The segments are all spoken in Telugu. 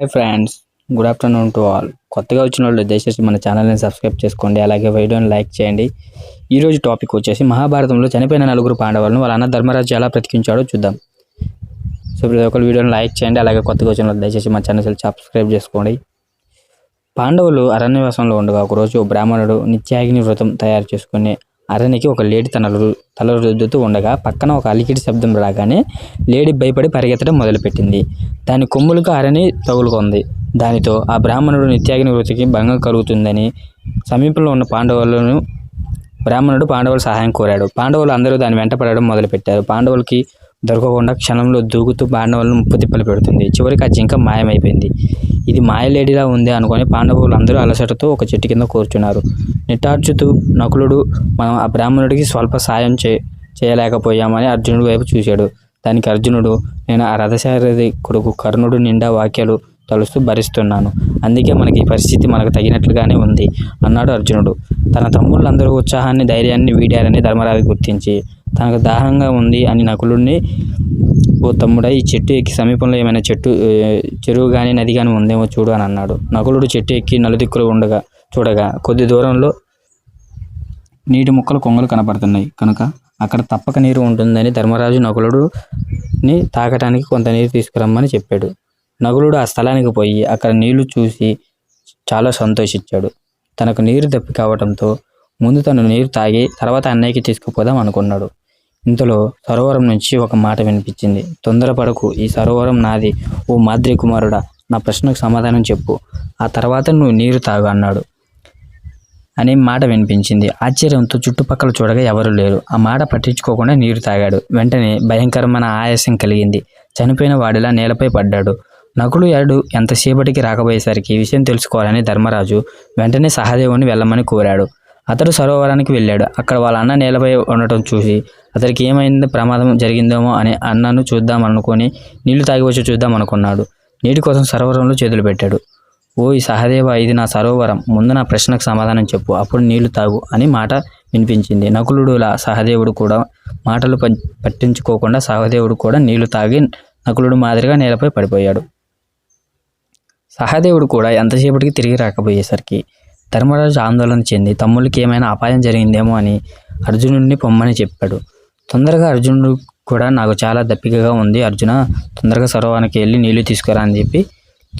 Hi friends good afternoon to all కొత్తగా వచ్చిన వాళ్ళు దయచేసి మన ఛానల్ని సబ్స్క్రైబ్ చేసుకోండి. అలాగే వీడియోని లైక్ చేయండి. ఈరోజు టాపిక్ వచ్చేసి మహాభారతంలో చనిపోయిన నలుగురు పాండవులను వాళ్ళ అన్న ధర్మరాజు ఎలా బ్రతికించాడో చూద్దాం. సో ప్రతి ఒక్కరు వీడియోని లైక్ చేయండి. అలాగే కొత్తగా వచ్చిన వాళ్ళు దయచేసి మా ఛానల్ సబ్స్క్రైబ్ చేసుకోండి. పాండవులు అరణ్యవాసంలో ఉండగా ఒకరోజు బ్రాహ్మణుడు నిత్యాగ్ని వ్రతం తయారు చేసుకుని అరణికి ఒక లేడి తన తల రుద్దుతూ ఉండగా పక్కన ఒక అలికిడి శబ్దం రాగానే లేడి భయపడి పరిగెత్తడం మొదలుపెట్టింది. దాని కొమ్ములకు అరణి తగులుకుంది. దానితో ఆ బ్రాహ్మణుడు నిత్యాగ్ని వృత్తికి భంగం కలుగుతుందని సమీపంలో ఉన్న పాండవులను బ్రాహ్మణుడు పాండవుల సహాయం కోరాడు. పాండవులు అందరూ దాని వెంటపడడం మొదలుపెట్టారు. పాండవులకి దొరకకుండా క్షణంలో దూకుతూ పాండవులను ముప్పు తిప్పలు పెడుతుంది. చివరికి ఆ జింక మాయమైపోయింది. ఇది మాయలేడిలా ఉంది అనుకొని పాండవులు అందరూ అలసటతో ఒక చెట్టు కింద కూర్చున్నారు. నిటార్చుతూ నకులుడు మనం ఆ బ్రాహ్మణుడికి స్వల్ప సాయం చే చేయలేకపోయామని అర్జునుడి వైపు చూశాడు. దానికి అర్జునుడు నేను ఆ రథసారథి కొడుకు కర్ణుడు నిండా వాక్యాలు తలుస్తూ భరిస్తున్నాను. అందుకే మనకి ఈ పరిస్థితి మనకు తగినట్లుగానే ఉంది అన్నాడు అర్జునుడు. తన తమ్ముళ్ళందరూ ఉత్సాహాన్ని ధైర్యాన్ని వీడారని ధర్మరాజు గుర్తించి తనకు దాహంగా ఉంది అని నకులుడిని ఓ తమ్ముడా ఈ చెట్టు ఎక్కి సమీపంలో ఏమైనా చెట్టు చెరువు కానీ నది కానీ ఉందేమో చూడు అని అన్నాడు. నకులుడు చెట్టు ఎక్కి నలుదిక్కులు ఉండగా చూడగా కొద్ది దూరంలో నీటి ముక్కలు కొంగలు కనపడుతున్నాయి. కనుక అక్కడ తప్పక నీరు ఉంటుందని ధర్మరాజు నకులుడుని తాగటానికి కొంత నీరు తీసుకురమ్మని చెప్పాడు. నకులుడు ఆ స్థలానికి పోయి అక్కడ నీళ్ళు చూసి చాలా సంతోషించాడు. తనకు నీరు దప్పి కావడంతో ముందు తను నీరు తాగి తర్వాత అన్నయ్యకి తీసుకుపోదాం అనుకున్నాడు. ఇంతలో సరోవరం నుంచి ఒక మాట వినిపించింది. తొందరపడకు. ఈ సరోవరం నాది. ఓ మాద్రి కుమారుడా నా ప్రశ్నకు సమాధానం చెప్పు. ఆ తర్వాత నువ్వు నీరు తాగు అన్నాడు. అనే మాట వినిపించింది. ఆశ్చర్యంతో చుట్టుపక్కల చూడగా ఎవరూ లేరు. ఆ మాట పట్టించుకోకుండా నీరు తాగాడు. వెంటనే భయంకరమైన ఆయాసం కలిగింది. చనిపోయిన వాడిలా నేలపై పడ్డాడు. నకులు ఎరడు ఎంతసేపటికి రాకపోయేసరికి విషయం తెలుసుకోవాలని ధర్మరాజు వెంటనే సహదేవుని వెళ్ళమని కోరాడు. అతడు సరోవరానికి వెళ్ళాడు. అక్కడ వాళ్ళ అన్న నేలపై ఉండటం చూసి అతనికి ఏమైంది? ప్రమాదం జరిగిందేమో? అని అన్నను చూద్దామనుకొని నీళ్ళు తాగి వచ్చి చూద్దాం అనుకున్నాడు నీటి కోసం సరోవరంలో చేతులు పెట్టాడు. ఓ సహదేవ ఇది నా సరోవరం. ముందు నా ప్రశ్నకు సమాధానం చెప్పు అప్పుడు నీళ్ళు తాగు అని మాట వినిపించింది. నకులుడులా సహదేవుడు కూడా మాటలు ప- పట్టించుకోకుండా సహదేవుడు కూడా నీళ్ళు తాగి నకులుడు మాదిరిగా నేలపై పడిపోయాడు. సహదేవుడు కూడా ఎంతసేపటికి తిరిగి రాకపోయేసరికి ధర్మరాజు ఆందోళన చెంది తమ్ముళ్ళకి ఏమైనా అపాయం జరిగిందేమో అని అర్జునుడిని పొమ్మని చెప్పాడు. తొందరగా అర్జునుడు కూడా నాకు చాలా దప్పికగా ఉంది. అర్జున తొందరగా సరోవరానికి వెళ్ళి నీళ్ళు తీసుకురా అని చెప్పి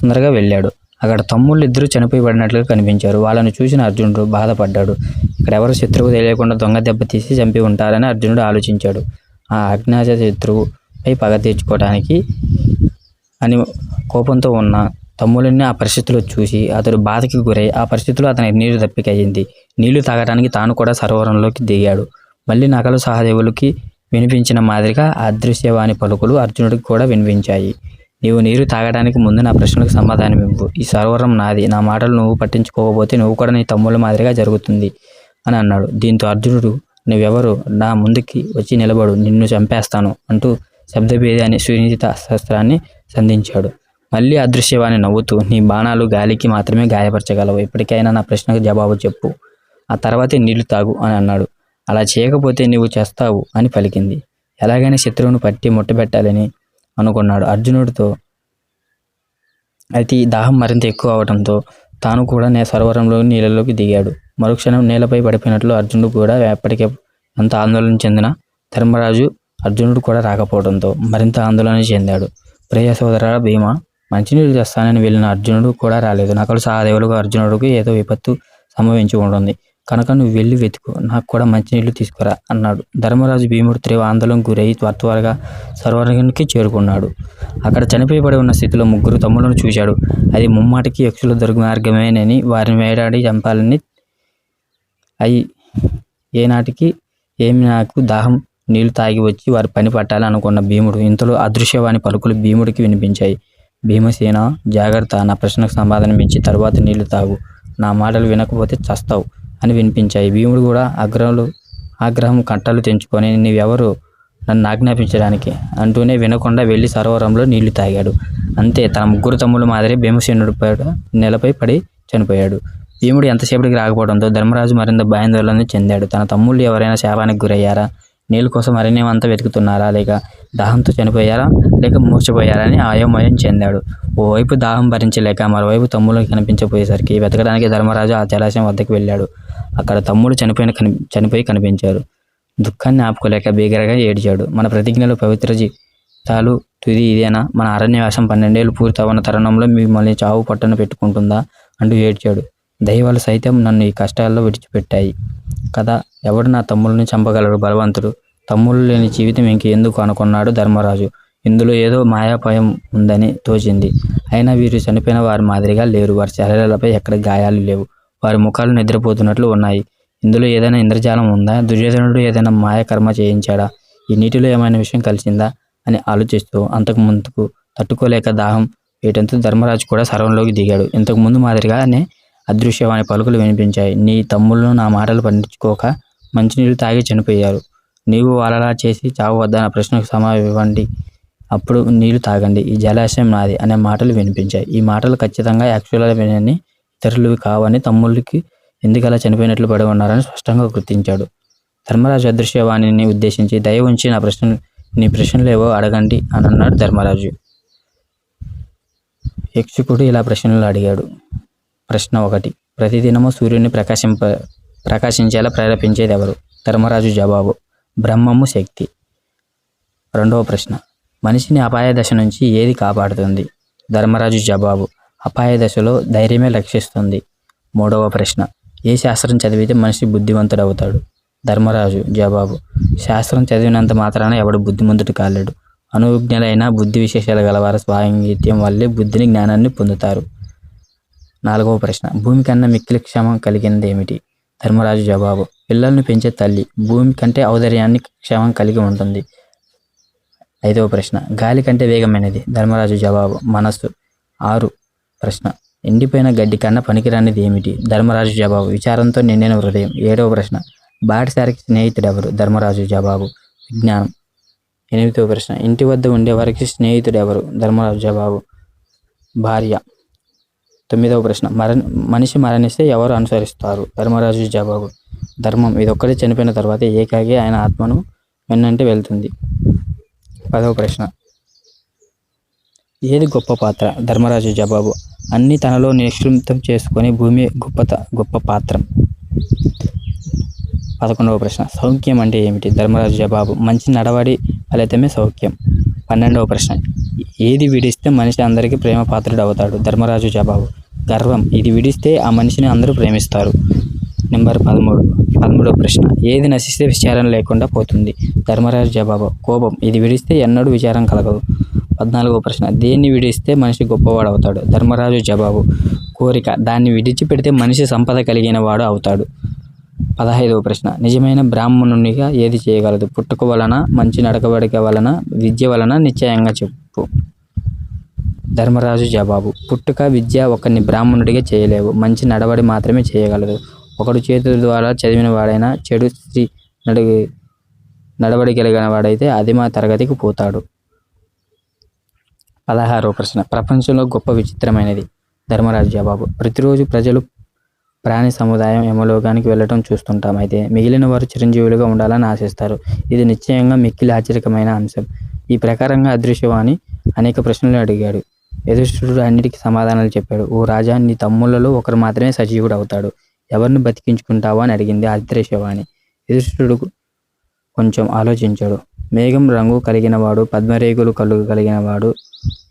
తొందరగా వెళ్ళాడు. అక్కడ తమ్ముళ్ళు ఇద్దరు చనిపోయి పడినట్లుగా కనిపించారు. వాళ్ళని చూసిన అర్జునుడు బాధపడ్డాడు. ఇక్కడ ఎవరు శత్రువు తెలియకుండా దొంగ దెబ్బ తీసి చంపి ఉంటారని అర్జునుడు ఆలోచించాడు. ఆ అజ్ఞాత శత్రువుపై పగ తీర్చుకోవడానికి అని కోపంతో ఉన్న తమ్ముడిని ఆ పరిస్థితిలో చూసి అతడు బాధకి గురై ఆ పరిస్థితిలో అతనికి నీరు దప్పికయ్యింది నీళ్ళు తాగడానికి తాను కూడా సరోవరంలోకి దిగాడు. మళ్ళీ నకలు సహదేవులకి వినిపించిన మాదిరిగా అదృశ్యవాణి పలుకులు అర్జునుడికి కూడా వినిపించాయి. నీవు నీరు తాగడానికి ముందు నా ప్రశ్నలకు సమాధానం ఇవ్వు. ఈ సరోవరం నాది. నా మాటలు నువ్వు పట్టించుకోకపోతే నువ్వు కూడా నీ తమ్ముళ్ళ మాదిరిగా జరుగుతుంది అని అన్నాడు. దీంతో అర్జునుడు నువ్వెవరు? నా ముందుకి వచ్చి నిలబడు. నిన్ను చంపేస్తాను అంటూ శబ్దభేది అనే సునిశ్చిత శస్త్రాన్ని సంధించాడు. మళ్ళీ అదృశ్యవాణి నవ్వుతూ నీ బాణాలు గాలికి మాత్రమే గాయపరచగలవు. ఎప్పటికైనా నా ప్రశ్నకు జవాబు చెప్పు. ఆ తర్వాతే నీళ్ళు తాగు అని అన్నాడు. అలా చేయకపోతే నీవు చేస్తావు అని పలికింది. ఎలాగైనా శత్రువును పట్టి ముట్టబెట్టాలని అనుకున్నాడు అర్జునుడితో. అయితే ఈ దాహం మరింత ఎక్కువ అవడంతో తాను కూడా నే సరోవరంలో నీళ్ళలోకి దిగాడు. మరుక్షణం నేలపై పడిపోయినట్లు అర్జునుడు కూడా ఎప్పటికే అంత ఆందోళన చెందిన ధర్మరాజు అర్జునుడు కూడా రాకపోవడంతో మరింత ఆందోళన చెందాడు. ప్రియ సోదర భీమ మంచినీళ్ళు తెస్తానని వెళ్ళిన అర్జునుడు కూడా రాలేదు. నకలు సహదేవులుగా అర్జునుడికి ఏదో విపత్తు సంభవించి ఉంటుంది. కనుక నువ్వు వెళ్ళి వెతుకు నాకు కూడా మంచినీళ్ళు తీసుకురా అన్నాడు. ధర్మరాజు భీముడు తీవ్ర ఆందోళన గురై త్వర త్వరగా సరోవరానికి చేరుకున్నాడు. అక్కడ చనిపోయబడి ఉన్న స్థితిలో ముగ్గురు తమ్ములను చూశాడు. అది ముమ్మాటికి యక్షుల దుర్మార్గమేనని వారిని వేటాడి చంపాలని అయి ఏనాటికి ఏమి నాకు దాహం నీళ్ళు తాగి వచ్చి వారి పని పట్టాలనుకున్న భీముడు ఇంతలో అదృశ్యవాణి పలుకులు భీముడికి వినిపించాయి. భీమసేన జాగ్రత్త నా ప్రశ్నకు సమాధానం ఇచ్చి తరువాత నీళ్ళు తాగు. నా మాటలు వినకపోతే చస్తావు. అని వినిపించాయి. భీముడు కూడా ఆగ్రహాలు ఆగ్రహం కట్టలు తెంచుకొని నీవెవరు? నన్ను ఆజ్ఞాపించడానికి అంటూనే వినకుండా వెళ్ళి సరోవరంలో నీళ్ళు తాగాడు. అంతే తన ముగ్గురు తమ్ముళ్ళు మాదిరి భీమసేనుడు నెలపై నేలపై పడి చనిపోయాడు. భీముడు ఎంతసేపటికి రాకపోవడంతో ధర్మరాజు మరింత భయాందోళన చెందాడు. తన తమ్ముళ్ళు ఎవరైనా శాపానికి గురయ్యారా? నీళ్ళ కోసం అరణ్యం అంతా వెతుకుతున్నారా? లేక దాహంతో చనిపోయారా? లేక మూర్చిపోయారా అని అయోమయం చెందాడు. ఓవైపు దాహం భరించలేక మరోవైపు తమ్ముడు కనిపించబోయేసరికి వెతకడానికి ధర్మరాజు ఆ జలాశయం వద్దకు వెళ్ళాడు. అక్కడ తమ్ముడు చనిపోయిన కని చనిపోయి కనిపించారు దుఃఖాన్ని ఆపుకోలేక బిగరగా ఏడ్చాడు. మన ప్రతిజ్ఞలో పవిత్ర జీతాలు తుది ఇదేనా? మన అరణ్యవాసం పన్నెండేళ్ళు పూర్తవన్న తరుణంలో మిమ్మల్ని చావు పట్టున పెట్టుకుంటుందా? అంటూ ఏడ్చాడు. దైవాలు సైతం నన్ను ఈ కష్టాల్లో విడిచిపెట్టాయి. కదా ఎవడు నా తమ్ముళ్ళని చంపగలడు బలవంతుడు? తమ్ముళ్ళు లేని జీవితం ఇంక ఎందుకు అనుకున్నాడు ధర్మరాజు? ఇందులో ఏదో మాయాపాయం ఉందని తోచింది. అయినా వీరు చనిపోయిన వారి మాదిరిగా లేరు. వారి శరీరాలపై ఎక్కడ గాయాలు లేవు. వారి ముఖాలు నిద్రపోతున్నట్లు ఉన్నాయి. ఇందులో ఏదైనా ఇంద్రజాలం ఉందా? దుర్యోధనుడు ఏదైనా మాయకర్మ చేయించాడా? ఈ నీటిలో ఏమైనా విషయం కలిసిందా? అని ఆలోచిస్తూ అంతకు ముందుకు తట్టుకోలేక దాహం వేయటంతో ధర్మరాజు కూడా సర్వంలోకి దిగాడు. ఇంతకుముందు మాదిరిగానే అదృశ్యవాణి పలుకులు వినిపించాయి. నీ తమ్ముళ్ళు నా మాటలు పండించుకోక మంచినీళ్ళు తాగి చనిపోయారు. నీవు వాళ్ళలా చేసి చావు వద్దన్న ప్రశ్నకు సమాధానం ఇవ్వండి. అప్పుడు నీళ్ళు తాగండి. ఈ జలాశయం నాది అనే మాటలు వినిపించాయి. ఈ మాటలు ఖచ్చితంగా యాక్చువల్ వినని ఇతరులవి కావని తమ్ముళ్ళకి ఎందుకలా చనిపోయినట్లు పడి ఉన్నారని స్పష్టంగా గుర్తించాడు. ధర్మరాజు అదృశ్యవాణిని ఉద్దేశించి దయ ఉంచి నా ప్రశ్న నీ ప్రశ్నలు ఏవో అడగండి అని అన్నాడు ధర్మరాజు. యక్షకుడు ఇలా ప్రశ్నలు అడిగాడు. ప్రశ్న ఒకటి ప్రతిదినము సూర్యుని ప్రకాశింప ప్రకాశించేలా ప్రేరేపించేది ఎవరు ధర్మరాజు జవాబు బ్రహ్మము శక్తి. రెండవ ప్రశ్న మనిషిని అపాయ దశ నుంచి ఏది కాపాడుతుంది? ధర్మరాజు జవాబు అపాయ దశలో ధైర్యమే రక్షిస్తుంది మూడవ ప్రశ్న. ఏ శాస్త్రం చదివితే మనిషి బుద్ధివంతుడవుతాడు ధర్మరాజు జవాబు. శాస్త్రం చదివినంత మాత్రాన ఎవడు బుద్ధిమంతుడు కాలేడు. అనుజ్ఞలైన బుద్ధి విశేషాలు గలవారు స్వాంగిత్యం వల్లే బుద్ధిని జ్ఞానాన్ని పొందుతారు. నాలుగవ ప్రశ్న. భూమి కన్నా మిక్కిలి క్షమం కలిగినది ఏమిటి ధర్మరాజు జవాబు. పిల్లల్ని పెంచే తల్లి. భూమి కంటే ఔదర్యాన్ని క్షమం కలిగి ఉంటుంది. ఐదవ ప్రశ్న. గాలి కంటే వేగమైనది. ధర్మరాజు జవాబు. మనస్సు. ఆరు. ప్రశ్న. ఎండిపోయిన గడ్డి కన్నా పనికిరానిది ఏమిటి? ధర్మరాజు జవాబు. విచారంతో నిండిన హృదయం. ఏడవ ప్రశ్న. బాటసారికి స్నేహితుడు ఎవరు ధర్మరాజు జవాబు. విజ్ఞానం. ఎనిమిదవ ప్రశ్న. ఇంటి వద్ద ఉండేవారికి స్నేహితుడు ఎవరు ధర్మరాజు జవాబు. భార్య. తొమ్మిదవ ప్రశ్న. మర మనిషి మరణిస్తే ఎవరు అనుసరిస్తారు? ధర్మరాజు జవాబు. ధర్మం. ఇదొక్కటి చనిపోయిన తర్వాత ఏకాగి ఆయన ఆత్మను వెన్నంటే వెళ్తుంది. పదవ ప్రశ్న. ఏది గొప్ప పాత్ర? ధర్మరాజు జవాబు. అన్ని తనలో నిక్షిప్తం చేసుకొని భూమి గొప్పత గొప్ప పాత్రం. పదకొండవ ప్రశ్న. సౌఖ్యం అంటే ఏమిటి? ధర్మరాజు జవాబు. మంచి నడవడి ఫలితమే సౌఖ్యం. పన్నెండవ ప్రశ్న. ఏది విడిస్తే మనిషి అందరికీ ప్రేమ పాత్రుడు అవుతాడు? ధర్మరాజు జవాబు. గర్వం. ఇది విడిస్తే ఆ మనిషిని అందరూ ప్రేమిస్తారు. నెంబర్ పదమూడు. పదమూడవ ప్రశ్న. ఏది నశిస్తే విచారం లేకుండా పోతుంది? ధర్మరాజు జవాబు. కోపం. ఇది విడిస్తే ఎన్నడూ విచారం కలగదు. పద్నాలుగవ ప్రశ్న. దేన్ని విడిస్తే మనిషి గొప్పవాడు అవుతాడు ధర్మరాజు జవాబు. కోరిక. దాన్ని విడిచిపెడితే మనిషి సంపద కలిగిన వాడు అవుతాడు. పదహైదవ ప్రశ్న. నిజమైన బ్రాహ్మణునిగా ఏది చేయగలదు? పుట్టుక వలన మంచి నడకబడిక వలన విద్య వలన? నిశ్చయంగా చెప్పు. ధర్మరాజు జవాబు. పుట్టుక విద్య ఒకరిని బ్రాహ్మణుడిగా చేయలేవు. మంచి నడవడి మాత్రమే చేయగలదు. ఒకడు చేతుల ద్వారా చదివిన వాడైనా చెడు స్త్రీ నడి నడవడి కలిగిన వాడైతే అదిమ తరగతికి పోతాడు. పదహారవ ప్రశ్న. ప్రపంచంలో గొప్ప విచిత్రమైనది. ధర్మరాజు జవాబు ప్రతిరోజు ప్రజలు ప్రాణి సముదాయం యమలోకానికి వెళ్ళటం చూస్తుంటాం. అయితే మిగిలిన వారు చిరంజీవులుగా ఉండాలని ఆశిస్తారు. ఇది నిశ్చయంగా మిక్కిలి ఆశ్చర్యకమైన అంశం. ఈ ప్రకారంగా అదృశ్యవాణి అనేక ప్రశ్నలు అడిగాడు. యధిష్ఠుడు అన్నిటికీ సమాధానాలు చెప్పాడు. ఓ రాజా నీ తమ్ముళ్ళలో ఒకరు మాత్రమే సజీవుడు అవుతాడు. ఎవరిని బతికించుకుంటావా అని అడిగింది అదృశ్యవాణి. యధిష్ఠుడు కొంచెం ఆలోచించాడు. మేఘం రంగు కలిగిన వాడు పద్మరేకులు కళ్ళు కలిగిన వాడు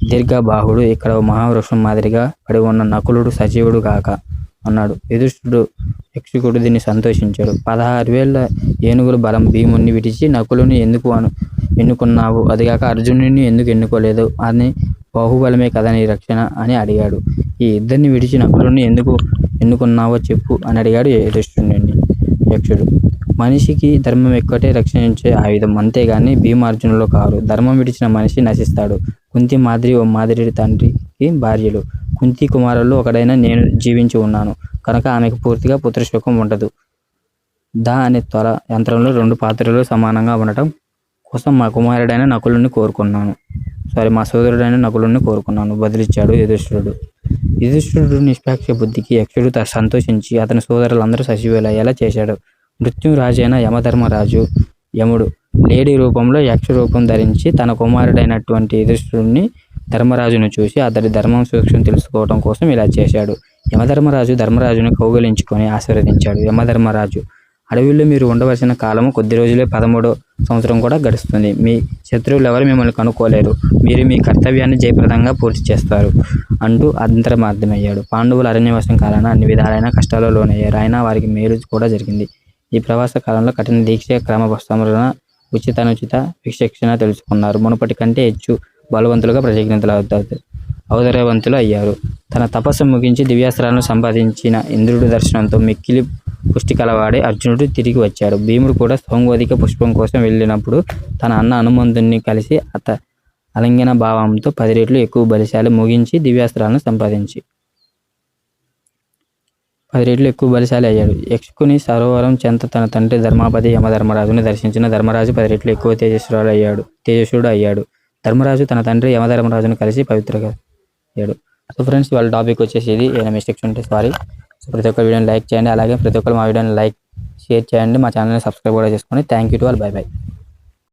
దీర్ఘబాహుడు ఇక్కడ మహావృక్షం మాదిరిగా పడి ఉన్న నకులుడు సజీవుడు కాక అన్నాడు. యుధిష్ఠుడు యక్షకుడు దీన్ని సంతోషించాడు. పదహారు వేల ఏనుగుల బలం భీముణ్ణి విడిచి నకులుని ఎందుకు అను ఎన్నుకున్నావు? అదిగాక అర్జునుడిని ఎందుకు ఎన్నుకోలేదు? అని బాహుబలమే కదా నీ రక్షణ అని అడిగాడు. ఈ ఇద్దరిని విడిచి నకులుని ఎందుకు ఎన్నుకున్నావో చెప్పు అని అడిగాడు యుధిష్ఠుడిని యక్షుడు. మనిషికి ధర్మం ఎక్కటే రక్షించే ఆయుధం. అంతేగాని భీమార్జునులో కారు. ధర్మం విడిచిన మనిషి నశిస్తాడు. కుంతి మాదిరి ఓ మాదిరి తండ్రికి భార్యలు. కుంతి కుమారుల్లో ఒకడైన నేను జీవించి ఉన్నాను. కనుక ఆమెకు పూర్తిగా పుత్రశోకం ఉండదు. దా అనే త్వర యంత్రంలో రెండు పాత్రలు సమానంగా ఉండటం కోసం మా కుమారుడైన నకులుని కోరుకున్నాను. సారీ మా సోదరుడైన నకులుని కోరుకున్నాను. బదిలిచ్చాడు యుధిష్ఠుడు యుధిష్ఠుడు నిష్పాక్ష బుద్ధికి యక్షుడు సంతోషించి అతని సోదరులందరూ సచివేలయ్యేలా చేశాడు. మృత్యురాజైన యమధర్మరాజు యముడు లేడీ రూపంలో యక్ష రూపం ధరించి తన కుమారుడైనటువంటి యుధిష్ఠుడిని ధర్మరాజును చూసి అతడి ధర్మం సూక్ష్మం తెలుసుకోవడం కోసం ఇలా చేశాడు. యమధర్మరాజు ధర్మరాజును కౌగలించుకొని ఆశీర్వదించాడు. యమధర్మరాజు అడవిలో మీరు ఉండవలసిన కాలము కొద్ది రోజులే పదమూడో సంవత్సరం కూడా గడుస్తుంది. మీ శత్రువులు ఎవరు మిమ్మల్ని కనుక్కోలేరు. మీరు మీ కర్తవ్యాన్ని జయప్రదంగా పూర్తి చేస్తారు అంటూ అంతర్మార్థమయ్యాడు పాండవులు అరణ్యవాసం కాలాన అన్ని విధాలైన కష్టాల్లో లోనయ్యారు. అయినా వారికి మేలు కూడా జరిగింది. ఈ ప్రవాస కాలంలో కఠిన దీక్ష క్రమవస్తములన ఉచితానుచిత విశిక్షణ తెలుసుకున్నారు. మునుపటి కంటే హెచ్చు బలవంతులుగా ప్రజజ్ఞతలు అవుతారు ఔదర్యవంతులు అయ్యారు. తన తపస్సు ముగించి దివ్యాస్త్రాలను సంపాదించిన ఇంద్రుడి దర్శనంతో మిక్కిలి పుష్టి కలవాడే అర్జునుడు తిరిగి వచ్చాడు. భీముడు కూడా సౌంగోదిక పుష్పం కోసం వెళ్ళినప్పుడు తన అన్న హనుమంతుణ్ణి కలిసి అత అలింగన భావంతో పది రెట్లు ఎక్కువ బలిశాలు ముగించి దివ్యాస్త్రాలను సంపాదించి పది రెట్లు ఎక్కువ బలిశాలి అయ్యాడు. యక్షుకుని సరోవరం చెంత తన తండ్రి ధర్మాపతి యమధర్మరాజుని దర్శించిన ధర్మరాజు పది రెట్లు ఎక్కువ తేజస్సుడు అయ్యాడు తేజస్సుడు అయ్యాడు. ధర్మరాజు తన తండ్రి యమధర్మరాజును కలిసి పవిత్రగా అయ్యాడు. సో ఫ్రెండ్స్ వాళ్ళ టాపిక్ వచ్చేసి ఇది ఏమైనా మిస్టేక్స్ ఉంటే సారీ సో ప్రతి ఒక్క వీడియోని లైక్ చేయండి. అలాగే ప్రతి ఒక్కరు మా వీడియోని లైక్ షేర్ చేయండి. మా ఛానల్ని సబ్స్క్రైబ్ కూడా చేసుకోండి thank you to all bye bye